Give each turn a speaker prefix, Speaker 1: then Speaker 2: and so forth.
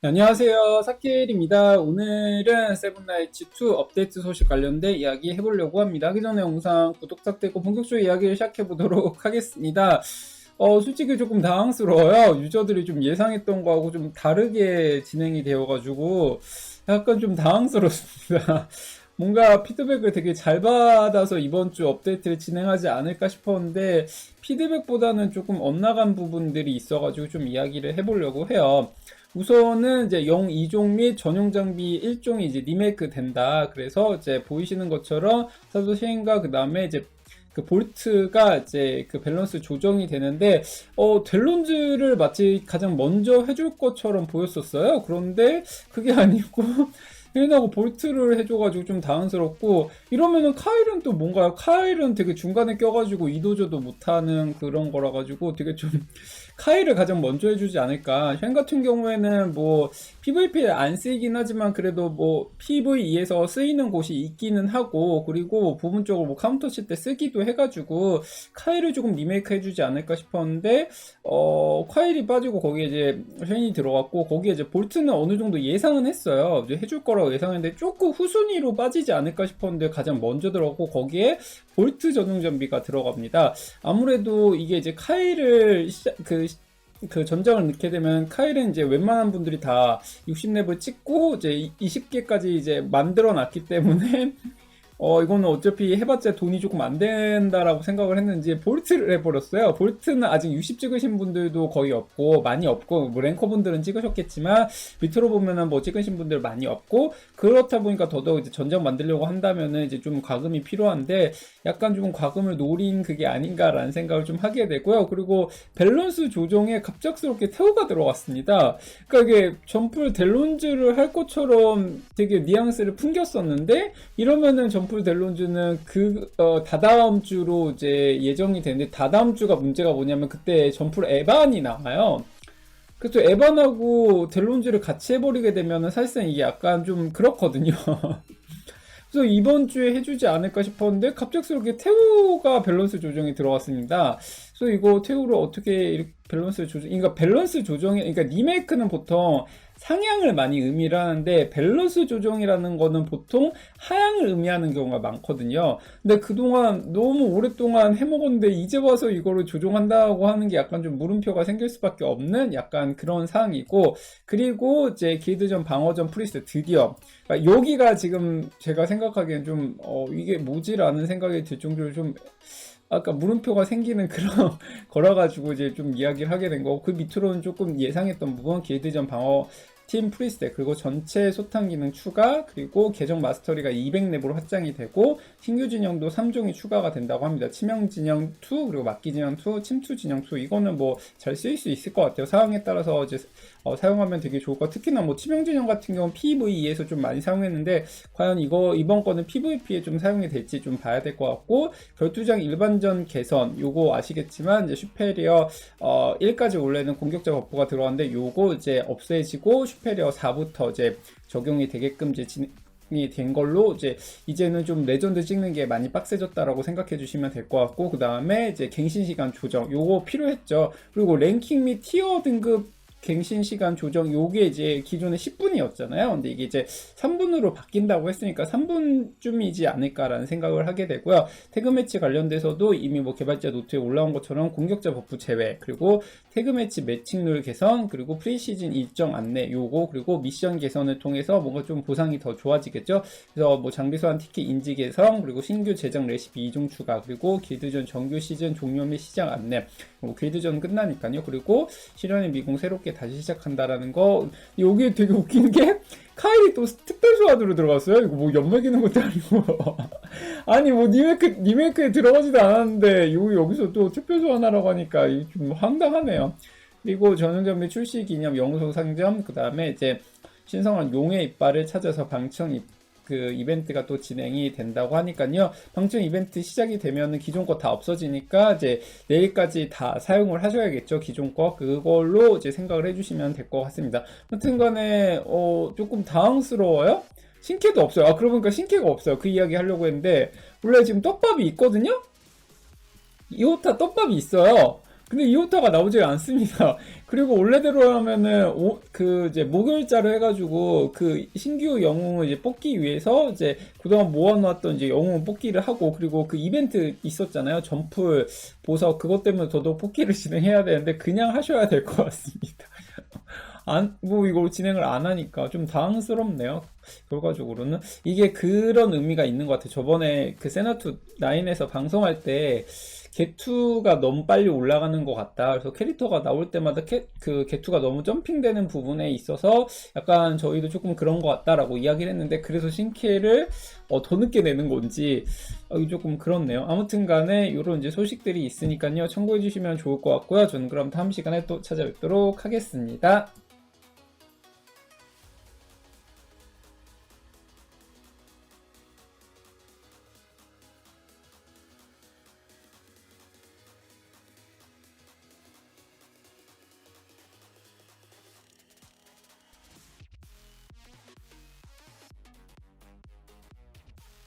Speaker 1: 네, 안녕하세요. 사키엘입니다. 오늘은 세븐나이츠 2 업데이트 소식 관련된 이야기 해보려고 합니다. 하기 전에 영상 구독 부탁드리고 본격적으로 이야기를 시작해보도록 하겠습니다. 어, 솔직히 조금 당황스러워요. 유저들이 좀 예상했던 거하고 좀 다르게 진행이 되어가지고 약간 좀 당황스럽습니다. 뭔가 피드백을 되게 잘 받아서 이번 주 업데이트를 진행하지 않을까 싶었는데 피드백보다는 조금 엇나간 부분들이 있어가지고 좀 이야기를 해보려고 해요. 우선은 이제 영 2종 및 전용 장비 1종이 이제 리메이크 된다. 그래서 이제 보이시는 것처럼 사도 시행과 그 다음에 이제 그 볼트가 이제 그 밸런스 조정이 되는데 어 델론즈를 마치 가장 먼저 해줄 것처럼 보였었어요. 그런데 그게 아니고 힐나고 볼트를 해줘가지고 좀 당황스럽고 이러면은 카일은 또 뭔가요? 카일은 되게 중간에 껴가지고 이도저도 못하는 그런 거라 가지고 되게 좀 카일을 가장 먼저 해주지 않을까. 현 같은 경우에는 뭐 PVP에 안 쓰이긴 하지만 그래도 뭐 PVE에서 쓰이는 곳이 있기는 하고 그리고 부분적으로 뭐 카운터 칠 때 쓰기도 해가지고 카일을 조금 리메이크 해주지 않을까 싶었는데 어 카일이 빠지고 거기에 이제 쉔이 들어갔고 거기에 이제 볼트는 어느 정도 예상은 했어요. 이제 해줄 거라고 예상했는데 조금 후순위로 빠지지 않을까 싶었는데 가장 먼저 들어갔고 거기에 볼트 전용 장비가 들어갑니다. 아무래도 이게 이제 시작, 그, 그 전장을 넣게 되면 카일은 이제 웬만한 분들이 다 60렙을 찍고 이제 20개까지 이제 만들어 놨기 때문에 어, 이거는 어차피 해봤자 돈이 조금 안 된다라고 생각을 했는지 볼트를 해버렸어요. 볼트는 아직 60 찍으신 분들도 거의 없고, 많이 없고, 뭐 랭커 분들은 찍으셨겠지만, 밑으로 보면은 뭐 찍으신 분들 많이 없고, 그렇다 보니까 더더욱 이제 전장 만들려고 한다면은 이제 좀 과금이 필요한데, 약간 좀 과금을 노린 그게 아닌가라는 생각을 좀 하게 되고요. 그리고 밸런스 조정에 갑작스럽게 태우가 들어갔습니다. 그러니까 이게 점프 델론즈를 할 것처럼 되게 뉘앙스를 풍겼었는데, 이러면은 점 점프 델론즈는 그 어, 다다음 주로 이제 예정이 되는데 다다음 주가 문제가 뭐냐면 그때 점프를 에반이 나와요. 그래서 에반하고 델론즈를 같이 해버리게 되면은 사실상 이게 약간 좀 그렇거든요. 그래서 이번 주에 해주지 않을까 싶었는데 갑작스럽게 태우가 밸런스 조정이 들어왔습니다. 그래서 이거 태우를 어떻게 밸런스 조정, 그러니까 밸런스 조정이, 그러니까 리메이크는 보통 상향을 많이 의미를 하는데 밸런스 조정이라는 거는 보통 하향을 의미하는 경우가 많거든요. 근데 그동안 너무 오랫동안 해먹었는데 이제 와서 이거를 조정한다고 하는 게 약간 좀 물음표가 생길 수밖에 없는 약간 그런 상황이고 그리고 이제 길드전 방어전 프리스 드디어 그러니까 여기가 지금 제가 생각하기엔 좀 어, 이게 뭐지라는 생각이 들 정도로 좀 아까 물음표가 생기는 그런 거라 가지고 이제 좀 이야기를 하게 된 거고 그 밑으로는 조금 예상했던 부분 길드전 방어 팀 프리스트 그리고 전체 소탕 기능 추가 그리고 계정 마스터리가 200렙으로 확장이 되고 신규 진영도 3종이 추가가 된다고 합니다. 치명 진영 2 그리고 막기 진영 2 침투 진영 2 이거는 뭐 잘 쓰일 수 있을 것 같아요. 상황에 따라서 이제 어, 사용하면 되게 좋을 것. 특히나 뭐 치명 진영 같은 경우는 PVE에서 좀 많이 사용했는데 과연 이거 이번 거는 PVP에 좀 사용이 될지 좀 봐야 될 것 같고 결투장 일반전 개선 요거 아시겠지만 이제 슈페리어 어, 1까지 원래는 공격자 버프가 들어왔는데 요거 이제 없애지고 슈페리어 4부터 이제 적용이 되게끔 이제 진, 이된 걸로 이제 이제는 좀 레전드 찍는 게 많이 빡세졌다라고 생각해 주시면 될 것 같고 그 다음에 이제 갱신 시간 조정 요거 필요했죠. 그리고 랭킹 및 티어 등급 갱신 시간 조정 요게 이제 기존에 10분이었잖아요. 근데 이게 이제 3분으로 바뀐다고 했으니까 3분쯤이지 않을까라는 생각을 하게 되고요. 태그 매치 관련돼서도 이미 뭐 개발자 노트에 올라온 것처럼 공격자 버프 제외 그리고 태그 매치 매칭룰 개선 그리고 프리시즌 일정 안내 요거 그리고 미션 개선을 통해서 뭔가 좀 보상이 더 좋아지겠죠. 그래서 뭐 장비 소환 티켓 인지 개선 그리고 신규 제작 레시피 2종 추가 그리고 길드전 정규 시즌 종료 및 시장 안내 뭐 길드전 끝나니까요. 그리고 실현의 미공 새롭게 다시 시작한다라는 거 여기 되게 웃긴 게 카일이 또 특별 소환으로 들어갔어요. 이거 뭐 연맥이는 것도 아니고 아니 뭐 리메이크 리메이크에 들어가지도 않았는데 요 여기서 또 특별 소환하라고 하니까 좀 황당하네요. 그리고 전용점비 출시 기념 영소 상점 그 다음에 이제 신성한 용의 이빨을 찾아서 방청 입 그 이벤트가 또 진행이 된다고 하니까요. 방청 이벤트 시작이 되면은 기존 거 다 없어지니까 이제 내일까지 다 사용을 하셔야겠죠. 기존 거 그걸로 이제 생각을 해주시면 될 것 같습니다. 하여튼간에 어 조금 당황스러워요. 신캐도 없어요. 아 그러고 보니까 신캐가 없어요. 그 이야기 하려고 했는데 원래 지금 떡밥이 있거든요. 이오타 떡밥이 있어요. 근데 이호타가 나오지 않습니다. 그리고 원래대로 하면은 오- 그 이제 목요일자로 해가지고 그 신규 영웅을 이제 뽑기 위해서 이제 그동안 모아놓았던 이제 영웅 뽑기를 하고 그리고 그 이벤트 있었잖아요. 점프 보석 그것 때문에 저도 뽑기를 진행해야 되는데 그냥 하셔야 될 것 같습니다. 안, 뭐 이거 진행을 안 하니까 좀 당황스럽네요. 결과적으로는 이게 그런 의미가 있는 것 같아요. 저번에 그 세나투 9에서 방송할 때 개투가 너무 빨리 올라가는 것 같다. 그래서 캐릭터가 나올 때마다 캐, 그 개투가 너무 점핑되는 부분에 있어서 약간 저희도 조금 그런 것 같다라고 이야기를 했는데 그래서 신캐를 어, 더 늦게 내는 건지 어, 조금 그렇네요. 아무튼 간에 이런 이제 소식들이 있으니까요. 참고해 주시면 좋을 것 같고요. 저는 그럼 다음 시간에 또 찾아뵙도록 하겠습니다.